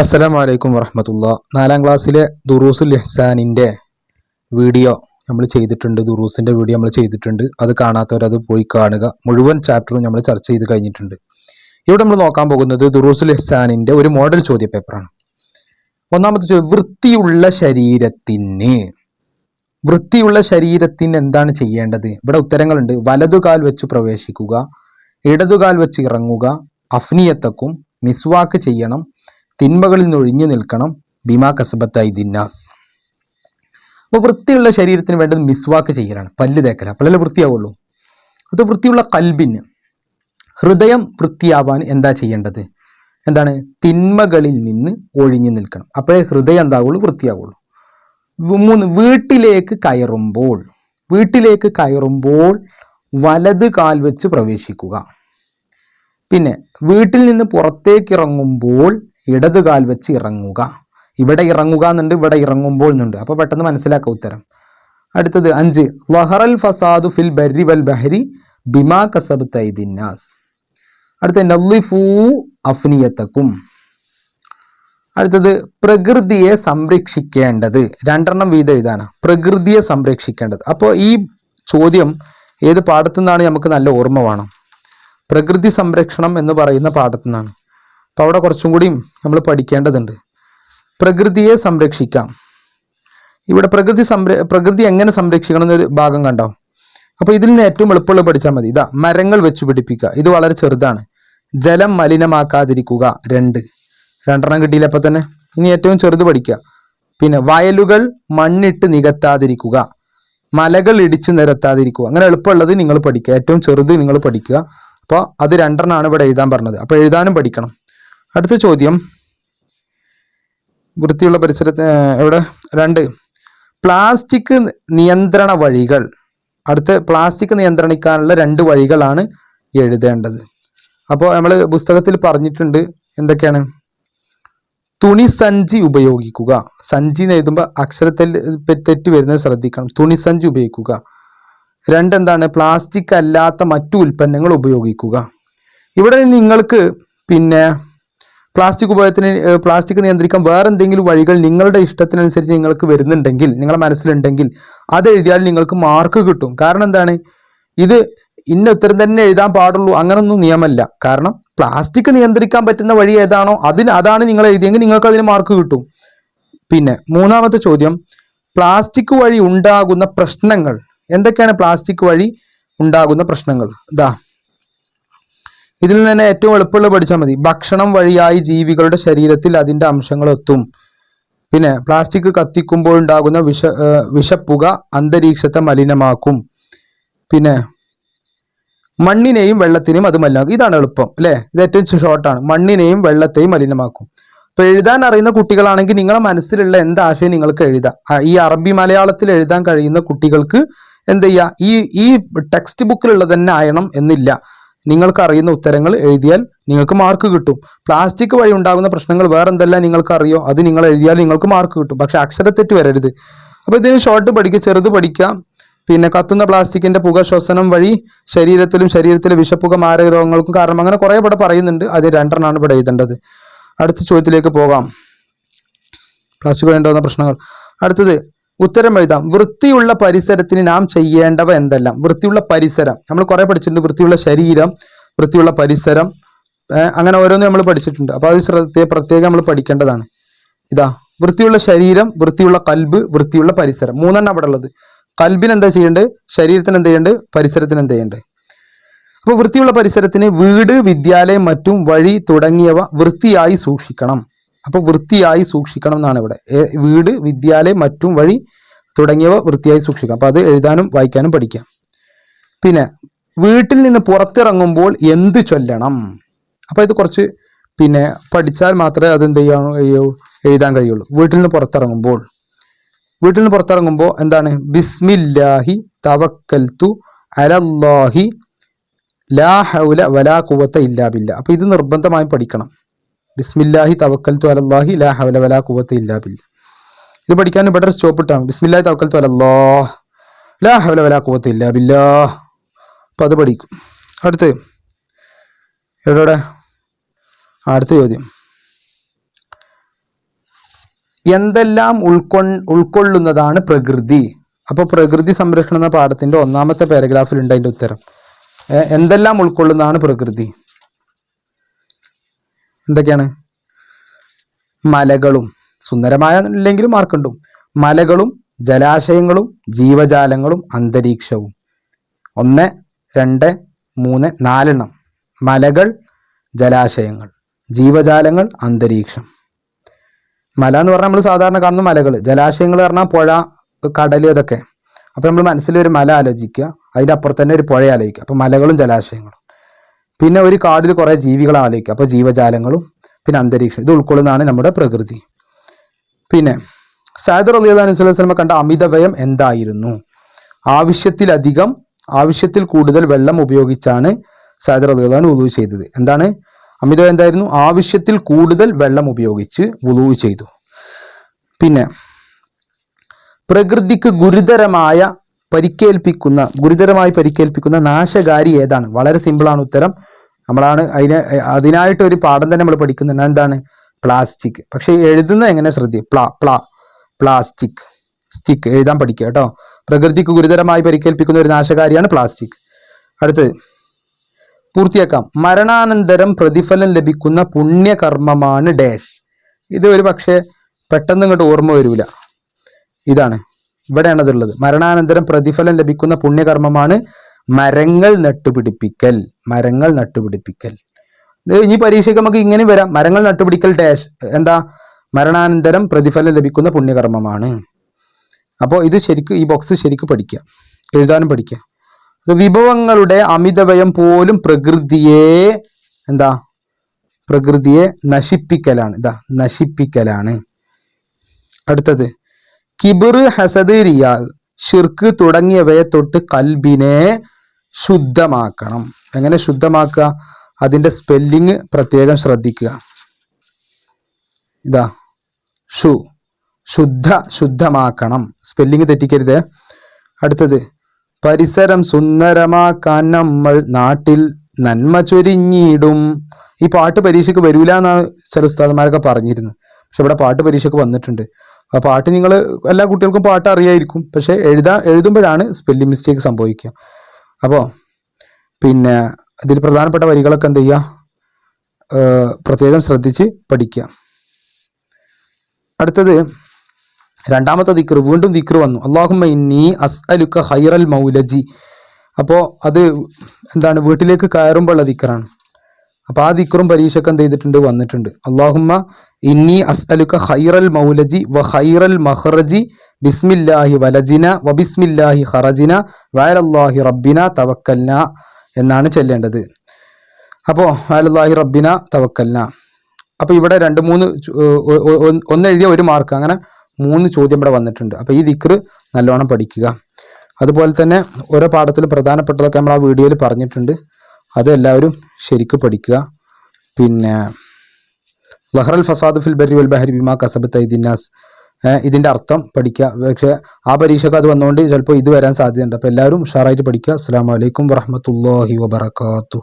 അസ്സലാമു അലൈക്കും വറഹമത്തുള്ള. നാലാം ക്ലാസ്സിലെ ദുറൂസുൽ ഇഹ്സാനിന്റെ വീഡിയോ നമ്മൾ ചെയ്തിട്ടുണ്ട്. ദുറൂസിന്റെ വീഡിയോ നമ്മൾ ചെയ്തിട്ടുണ്ട്. അത് കാണാത്തവരത് പോയി കാണുക. മുഴുവൻ ചാപ്റ്ററും നമ്മൾ ചർച്ച ചെയ്ത് കഴിഞ്ഞിട്ടുണ്ട്. ഇവിടെ നമ്മൾ നോക്കാൻ പോകുന്നത് ദുറൂസുൽ ഇഹ്സാനിന്റെ ഒരു മോഡൽ ചോദ്യ പേപ്പറാണ് ഒന്നാമത്തെ ചോദ്യം വൃത്തിയുള്ള ശരീരത്തിന്. വൃത്തിയുള്ള ശരീരത്തിന് എന്താണ് ചെയ്യേണ്ടത്? ഇവിടെ ഉത്തരങ്ങളുണ്ട്. വലതുകാൽ വെച്ച് പ്രവേശിക്കുക ഇടതുകാൽ വെച്ച് ഇറങ്ങുക അഫ്നിയത്തക്കും മിസ്വാക്ക് ചെയ്യണം തിന്മകളിൽ നിന്ന് ഒഴിഞ്ഞു നിൽക്കണം. ബിമാ കസബത്തായി ദിന്നാസ്. അപ്പോൾ വൃത്തിയുള്ള ശരീരത്തിന് വേണ്ടത് മിസ്വാക്ക് ചെയ്യലാണ്. പല്ല് തേക്കല. അപ്പോഴല്ലേ വൃത്തിയാവുള്ളൂ. അത് വൃത്തിയുള്ള കൽബിന് ഹൃദയം വൃത്തിയാവാൻ എന്താ ചെയ്യേണ്ടത്? എന്താണ്? തിന്മകളിൽ നിന്ന് ഒഴിഞ്ഞു നിൽക്കണം. അപ്പോഴേ ഹൃദയം എന്താവുള്ളൂ? വൃത്തിയാവുള്ളൂ. മൂന്ന് വീട്ടിലേക്ക് കയറുമ്പോൾ വീട്ടിലേക്ക് കയറുമ്പോൾ വലത് കാൽ വെച്ച് പ്രവേശിക്കുക. പിന്നെ വീട്ടിൽ നിന്ന് പുറത്തേക്ക് ഇറങ്ങുമ്പോൾ ഇടത് കാൽ വെച്ച് ഇറങ്ങുക. ഇവിടെ ഇറങ്ങുക എന്നുണ്ട് ഇവിടെ ഇറങ്ങുമ്പോൾ എന്നുണ്ട്. അപ്പോൾ പെട്ടെന്ന് മനസ്സിലാക്കുക ഉത്തരം. അടുത്തത് അഞ്ച്. ലഹറൽ ഫസാദു ഫിൽ ബരി വൽ ബഹരി ബിമാ കസബ് തൈദിന്നാസ് അടുത്ത നല്ലിഫൂ അഫ്നിയത്തക്കും. അടുത്തത് പ്രകൃതിയെ സംരക്ഷിക്കേണ്ടത്. രണ്ടെണ്ണം വീതം എഴുതാനാ പ്രകൃതിയെ സംരക്ഷിക്കേണ്ടത്. അപ്പോൾ ഈ ചോദ്യം ഏത് പാഠത്തു നിന്നാണ് നമുക്ക് നല്ല ഓർമ്മ വേണം? പ്രകൃതി സംരക്ഷണം എന്ന് പറയുന്ന പാഠത്തു നിന്നാണ്. അപ്പോൾ അവിടെ കുറച്ചും കൂടി നമ്മൾ പഠിക്കേണ്ടതുണ്ട്. പ്രകൃതിയെ സംരക്ഷിക്കാം. ഇവിടെ പ്രകൃതി സംര പ്രകൃതി എങ്ങനെ സംരക്ഷിക്കണം എന്നൊരു ഭാഗം കണ്ടോ? അപ്പോൾ ഇതിൽ നിന്ന് ഏറ്റവും എളുപ്പമുള്ള പഠിച്ചാൽ മതി. ഇതാ മരങ്ങൾ വെച്ച് പിടിപ്പിക്കുക. ഇത് വളരെ ചെറുതാണ്. ജലം മലിനമാക്കാതിരിക്കുക. രണ്ട്. രണ്ടെണ്ണം കിട്ടിയില്ല അപ്പം തന്നെ? ഇനി ഏറ്റവും ചെറുത് പഠിക്കുക. പിന്നെ വയലുകൾ മണ്ണിട്ട് നികത്താതിരിക്കുക. മലകൾ ഇടിച്ചു നിരത്താതിരിക്കുക. അങ്ങനെ എളുപ്പമുള്ളത് നിങ്ങൾ പഠിക്കുക. ഏറ്റവും ചെറുത് നിങ്ങൾ പഠിക്കുക. അപ്പോൾ അത് രണ്ടെണ്ണമാണ് ഇവിടെ എഴുതാൻ പറഞ്ഞത്. അപ്പോൾ എഴുതാനും പഠിക്കണം. അടുത്ത ചോദ്യം. വൃത്തിയുള്ള പരിസരത്ത് ഇവിടെ രണ്ട്. പ്ലാസ്റ്റിക് നിയന്ത്രണ വഴികൾ. അടുത്ത പ്ലാസ്റ്റിക് നിയന്ത്രണിക്കാനുള്ള രണ്ട് വഴികളാണ് എഴുതേണ്ടത്. അപ്പോൾ നമ്മൾ പുസ്തകത്തിൽ പറഞ്ഞിട്ടുണ്ട് എന്തൊക്കെയാണ്? തുണി സഞ്ചി ഉപയോഗിക്കുക. സഞ്ചി എന്ന് എഴുതുമ്പോൾ അക്ഷരത്തിൽ തെറ്റ് വരുന്നത് ശ്രദ്ധിക്കണം. തുണി സഞ്ചി ഉപയോഗിക്കുക. രണ്ടെന്താണ്? പ്ലാസ്റ്റിക് അല്ലാത്ത മറ്റു ഉൽപ്പന്നങ്ങൾ ഉപയോഗിക്കുക. ഇവിടെ നിങ്ങൾക്ക് പിന്നെ പ്ലാസ്റ്റിക് ഉപയോഗത്തിന് പ്ലാസ്റ്റിക് നിയന്ത്രിക്കാൻ വേറെ എന്തെങ്കിലും വഴികൾ നിങ്ങളുടെ ഇഷ്ടത്തിനനുസരിച്ച് നിങ്ങൾക്ക് വരുന്നുണ്ടെങ്കിൽ നിങ്ങളുടെ മനസ്സിലുണ്ടെങ്കിൽ അത് എഴുതിയാൽ നിങ്ങൾക്ക് മാർക്ക് കിട്ടും. കാരണം എന്താണ്? ഇത് ഇന്ന ഉത്തരം തന്നെ എഴുതാൻ പാടുള്ളൂ. അങ്ങനൊന്നും നിയമമല്ല കാരണം പ്ലാസ്റ്റിക് നിയന്ത്രിക്കാൻ പറ്റുന്ന വഴി ഏതാണോ അതിന് അതാണ് നിങ്ങൾ എഴുതിയെങ്കിൽ നിങ്ങൾക്ക് അതിന് മാർക്ക് കിട്ടും. പിന്നെ മൂന്നാമത്തെ ചോദ്യം. പ്ലാസ്റ്റിക് വഴി ഉണ്ടാകുന്ന പ്രശ്നങ്ങൾ. എന്തൊക്കെയാണ് പ്ലാസ്റ്റിക് വഴി ഉണ്ടാകുന്ന പ്രശ്നങ്ങൾ? ഇതാ ഇതിൽ നിന്ന് തന്നെ ഏറ്റവും എളുപ്പമുള്ള പഠിച്ചാൽ മതി. ഭക്ഷണം വഴിയായി ജീവികളുടെ ശരീരത്തിൽ അതിന്റെ അംശങ്ങൾ എത്തും. പിന്നെ പ്ലാസ്റ്റിക് കത്തിക്കുമ്പോൾ ഉണ്ടാകുന്ന വിഷ വിഷപ്പുക അന്തരീക്ഷത്തെ മലിനമാക്കും. പിന്നെ മണ്ണിനെയും വെള്ളത്തിനെയും അത് മലിനമാക്കും. ഇതാണ് എളുപ്പം അല്ലേ? ഇത് ഏറ്റവും ഷോർട്ടാണ് മണ്ണിനെയും വെള്ളത്തെയും മലിനമാക്കും. അപ്പൊ എഴുതാൻ അറിയുന്ന കുട്ടികളാണെങ്കിൽ നിങ്ങളെ മനസ്സിലുള്ള എന്ത് ആശയം നിങ്ങൾക്ക് എഴുതാം. ഈ അറബി മലയാളത്തിൽ എഴുതാൻ കഴിയുന്ന കുട്ടികൾക്ക് എന്ത് ചെയ്യുക ഈ ഈ ടെക്സ്റ്റ് ബുക്കിലുള്ളത് തന്നെ ആയണം എന്നില്ല. നിങ്ങൾക്ക് അറിയുന്ന ഉത്തരങ്ങൾ എഴുതിയാൽ നിങ്ങൾക്ക് മാർക്ക് കിട്ടും. പ്ലാസ്റ്റിക് വഴി ഉണ്ടാകുന്ന പ്രശ്നങ്ങൾ വേറെ എന്തെല്ലാം നിങ്ങൾക്ക് അറിയോ അത് നിങ്ങൾ എഴുതിയാൽ നിങ്ങൾക്ക് മാർക്ക് കിട്ടും. പക്ഷെ അക്ഷരത്തെറ്റ് വരരുത്. അപ്പോൾ ഇതിന് ഷോർട്ട് പഠിക്കുക ചെറുത് പഠിക്കുക പിന്നെ കത്തുന്ന പ്ലാസ്റ്റിക്കിന്റെ പുക ശ്വസനം വഴി ശരീരത്തിലും ശരീരത്തിലെ വിഷപ്പുക മാരക രോഗങ്ങൾക്കും കാരണം അങ്ങനെ കുറേ ഇവിടെ പറയുന്നുണ്ട്. അത് രണ്ടെണ്ണമാണ് ഇവിടെ എഴുതേണ്ടത്. അടുത്ത ചോദ്യത്തിലേക്ക് പോകാം. പ്ലാസ്റ്റിക് വഴി ഉണ്ടാകുന്ന പ്രശ്നങ്ങൾ. അടുത്തത് ഉത്തരം എഴുതാം. വൃത്തിയുള്ള പരിസരത്തിന് നാം ചെയ്യേണ്ടവ എന്തെല്ലാം? വൃത്തിയുള്ള പരിസരം. നമ്മൾ കുറേ പഠിച്ചിട്ടുണ്ട്. വൃത്തിയുള്ള ശരീരം വൃത്തിയുള്ള പരിസരം അങ്ങനെ ഓരോന്നും നമ്മൾ പഠിച്ചിട്ടുണ്ട്. അപ്പോൾ അത് ശ്രദ്ധ പ്രത്യേകം നമ്മൾ പഠിക്കേണ്ടതാണ്. ഇതാ വൃത്തിയുള്ള ശരീരം വൃത്തിയുള്ള കൽബ് വൃത്തിയുള്ള പരിസരം. മൂന്നെണ്ണം അവിടെ ഉള്ളത്. കൽബിന് എന്താ ചെയ്യേണ്ടത്? ശരീരത്തിന് എന്ത് ചെയ്യേണ്ടത്? പരിസരത്തിന് എന്ത് ചെയ്യേണ്ടത്? അപ്പോൾ വൃത്തിയുള്ള പരിസരത്തിന് വീട് വിദ്യാലയം മറ്റും വഴി തുടങ്ങിയവ വൃത്തിയായി സൂക്ഷിക്കണം. അപ്പോൾ വൃത്തിയായി സൂക്ഷിക്കണം എന്നാണ് ഇവിടെ വീട് വിദ്യാലയം മറ്റും വഴി തുടങ്ങിയവ വൃത്തിയായി സൂക്ഷിക്കാം. അപ്പോൾ അത് എഴുതാനും വായിക്കാനും പഠിക്കാം. പിന്നെ വീട്ടിൽ നിന്ന് പുറത്തിറങ്ങുമ്പോൾ എന്ത് ചൊല്ലണം? അപ്പോൾ ഇത് കുറച്ച് പിന്നെ പഠിച്ചാൽ മാത്രമേ അത് എന്ത് എഴുതാൻ കഴിയുള്ളൂ. വീട്ടിൽ നിന്ന് പുറത്തിറങ്ങുമ്പോൾ. വീട്ടിൽ നിന്ന് പുറത്തിറങ്ങുമ്പോൾ എന്താണ്? ബിസ്മില്ലാഹി തവക്കൽത്തു അലല്ലാഹി ലാ ഹൗല വലാ കുവത്ത ഇല്ലാ ബില്ല. അപ്പോൾ ഇത് നിർബന്ധമായും പഠിക്കണം. ബിസ്മില്ലാഹി തവക്കൽത്തു അലല്ലാഹി ലാ ഹവല വലാ കുവത്ത് ഇല്ലാ ബില്ല. ഇത് പഠിക്കാൻ ഒരു സ്റ്റോപ്പ് ഇട്ടാണ്. ബിസ്മില്ലാഹി തവക്കൽത്തു അലല്ലാഹ് ലാ ഹവല വലാ കുവത്ത് ഇല്ലാ ബില്ലാ. അപ്പോൾ അത് പഠിക്കും. അടുത്ത് എവിടെ അടുത്ത ചോദ്യം. എന്തെല്ലാം ഉൾക്കൊ ഉൾക്കൊള്ളുന്നതാണ് പ്രകൃതി? അപ്പോൾ പ്രകൃതി സംരക്ഷണ എന്ന പാഠത്തിന്റെ ഒന്നാമത്തെ പാരഗ്രാഫിൽ ഉണ്ട് അതിന്റെ ഉത്തരം. എന്തെല്ലാം ഉൾക്കൊള്ളുന്നതാണ് പ്രകൃതി? എന്തൊക്കെയാണ്? മലകളും. സുന്ദരമായ ഇല്ലെങ്കിലും മാർക്കുണ്ടും മലകളും ജലാശയങ്ങളും ജീവജാലങ്ങളും അന്തരീക്ഷവും. ഒന്ന് രണ്ട് മൂന്ന് നാലെണ്ണം. മലകൾ ജലാശയങ്ങൾ. ജീവജാലങ്ങൾ അന്തരീക്ഷം. മല എന്ന് പറഞ്ഞാൽ നമ്മൾ സാധാരണ കാണുന്ന മലകൾ ജലാശയങ്ങൾ പറഞ്ഞാൽ പുഴ കടൽ ഇതൊക്കെ അപ്പോൾ നമ്മൾ മനസ്സിൽ ഒരു മല ആലോചിക്കുക. അതിന്റെ അപ്പുറത്ത് തന്നെ ഒരു പുഴ ആലോചിക്കുക. അപ്പോൾ മലകളും ജലാശയങ്ങളും. പിന്നെ ഒരു കാടിൽ കുറേ ജീവികളെ ആലോചിക്കുക. അപ്പോൾ ജീവജാലങ്ങളും പിന്നെ അന്തരീക്ഷം ഇത് ഉൾക്കൊള്ളുന്നതാണ് നമ്മുടെ പ്രകൃതി. പിന്നെ സാദർ അലി സ്വലമ കണ്ട അമിതവ്യയം എന്തായിരുന്നു? ആവശ്യത്തിലധികം ആവശ്യത്തിൽ കൂടുതൽ വെള്ളം ഉപയോഗിച്ചാണ് സാദർ അലി അള്ളഹാൻ ചെയ്തത്. എന്താണ്? അമിതവ്യം എന്തായിരുന്നു? ആവശ്യത്തിൽ കൂടുതൽ വെള്ളം ഉപയോഗിച്ച് ഉദു ചെയ്തു. പിന്നെ പ്രകൃതിക്ക് ഗുരുതരമായ പരിക്കേൽപ്പിക്കുന്ന ഗുരുതരമായി പരിക്കേൽപ്പിക്കുന്ന നാശകാരി ഏതാണ്? വളരെ സിമ്പിളാണ് ഉത്തരം. നമ്മളാണ് അതിന് അതിനായിട്ട് ഒരു പാഠം തന്നെ നമ്മൾ പഠിക്കുന്നുണ്ട്. എന്താണ് പ്ലാസ്റ്റിക്. പക്ഷെ എഴുതുന്നത് എങ്ങനെ ശ്രദ്ധി പ്ലാ പ്ലാ പ്ലാസ്റ്റിക്. സ്റ്റിക്ക് എഴുതാൻ പഠിക്കുക കേട്ടോ. പ്രകൃതിക്ക് ഗുരുതരമായി പരിക്കേൽപ്പിക്കുന്ന ഒരു നാശകാരിയാണ് പ്ലാസ്റ്റിക്. അടുത്തത്. പൂർത്തിയാക്കാം. മരണാനന്തരം പ്രതിഫലം ലഭിക്കുന്ന പുണ്യകർമ്മമാണ് ഡാഷ്. ഇത് ഒരു പക്ഷേ പെട്ടെന്ന് ഇങ്ങോട്ട് ഓർമ്മ വരില്ല ഇതാണ്. ഇവിടെയാണ് അതുള്ളത് മരണാനന്തരം പ്രതിഫലം ലഭിക്കുന്ന പുണ്യകർമ്മമാണ് മരങ്ങൾ നട്ടുപിടിപ്പിക്കൽ. മരങ്ങൾ നട്ടുപിടിപ്പിക്കൽ. ഇനി പരീക്ഷയ്ക്ക് നമുക്ക് ഇങ്ങനെ വരാം. മരങ്ങൾ നട്ടുപിടിക്കൽ ഡാഷ് എന്താ? മരണാനന്തരം പ്രതിഫലം ലഭിക്കുന്ന പുണ്യകർമ്മമാണ്. അപ്പോൾ ഇത് ശരിക്കും ഈ ബോക്സ് ശരിക്കും പഠിക്കുക. എഴുതാനും പഠിക്കുക. വിഭവങ്ങളുടെ അമിതവയം പോലും പ്രകൃതിയെ എന്താ? പ്രകൃതിയെ നശിപ്പിക്കലാണ്. ഇതാ നശിപ്പിക്കലാണ്. അടുത്തത്. കിബിർ ഹസദ് റിയാ ഷിർക്ക് തുടങ്ങിയവയെ തൊട്ട് കൽബിനെ ശുദ്ധമാക്കണം. എങ്ങനെ ശുദ്ധമാക്കുക? അതിന്റെ സ്പെല്ലിങ് പ്രത്യേകം ശ്രദ്ധിക്കുക. ഇതാ ഷു ശുദ്ധ ശുദ്ധമാക്കണം. സ്പെല്ലിങ് തെറ്റിക്കരുത്. അടുത്തത് പരിസരം സുന്ദരമാക്കാൻ നമ്മൾ നാട്ടിൽ നന്മ ചൊരിഞ്ഞിടും. ഈ പാട്ട് പരീക്ഷയ്ക്ക് വരൂല എന്നാണ് ചില ഉസ്താദന്മാരൊക്കെ പറഞ്ഞിരുന്നു പക്ഷെ ഇവിടെ പാട്ട് പരീക്ഷയ്ക്ക് വന്നിട്ടുണ്ട്. ആ പാട്ട് നിങ്ങൾ എല്ലാ കുട്ടികൾക്കും പാട്ട് അറിയായിരിക്കും. പക്ഷേ എഴുതാ എഴുതുമ്പോഴാണ് സ്പെല്ലിംഗ് മിസ്റ്റേക്ക് സംഭവിക്കുക. അപ്പോൾ പിന്നെ ഇതിൽ പ്രധാനപ്പെട്ട വരികളൊക്കെ എന്ത് ചെയ്യുക? പ്രത്യേകം ശ്രദ്ധിച്ച് പഠിക്കുക. അടുത്തത് രണ്ടാമത്തെ ദിക്ർ വീണ്ടും ദിക്ർ വന്നു. അള്ളാഹുമ്മ ഇന്നി അസ്അലുക്ക ഹൈറൽ മൗലജി. അപ്പോൾ അത് എന്താണ് വീട്ടിലേക്ക് കയറുമ്പോഴുള്ള ദിക്റാണ്. അപ്പോൾ ആ ദിക്റും പരീക്ഷയ്ക്ക് എന്ത് ചെയ്തിട്ടുണ്ട്? വന്നിട്ടുണ്ട്. അള്ളാഹുമ്മ ഇന്നി അസ്അലുക്ക ഹൈറൽ മൗലജി വ ഹൈറൽ മഹ്റജി ബിസ്മില്ലാഹി വലജിന വ ബിസ്മില്ലാഹി ഹറജിന വയലല്ലാഹി റബ്ബിന തവക്കൽന എന്നാണ് ചെല്ലേണ്ടത്. അപ്പോൾ വയലല്ലാഹി റബ്ബിന തവക്കൽന. അപ്പോൾ ഇവിടെ രണ്ട് മൂന്ന് ഒന്ന് എഴുതിയ ഒരു മാർക്ക്. അങ്ങനെ മൂന്ന് ചോദ്യം ഇവിടെ വന്നിട്ടുണ്ട്. അപ്പോൾ ഈ ദിക്ർ നല്ലോണം പഠിക്കുക. അതുപോലെ തന്നെ ഓരോ പാഠത്തിലും പ്രധാനപ്പെട്ടതൊക്കെ നമ്മൾ ആ വീഡിയോയിൽ പറഞ്ഞിട്ടുണ്ട്. അത് എല്ലാവരും ശരിക്ക് പഠിക്കുക. പിന്നെ ലഹറൽ ഫസാദ് ഫിൽ ബരി വൽ ബഹരി ബിമാ കസബത്ത് ഐദിന്നാസ് ഇതിന്റെ അർത്ഥം പഠിക്കുക. പക്ഷേ ആ പരീക്ഷയ്ക്ക് അത് വന്നുകൊണ്ട് ചിലപ്പോൾ ഇത് വരാൻ സാധ്യതയുണ്ട്. അപ്പോൾ എല്ലാവരും ഉഷാറായിട്ട് പഠിക്കുക. അസ്സാം വലൈക്കും വറഹമത്തല്ലാഹി വബർക്കാത്തു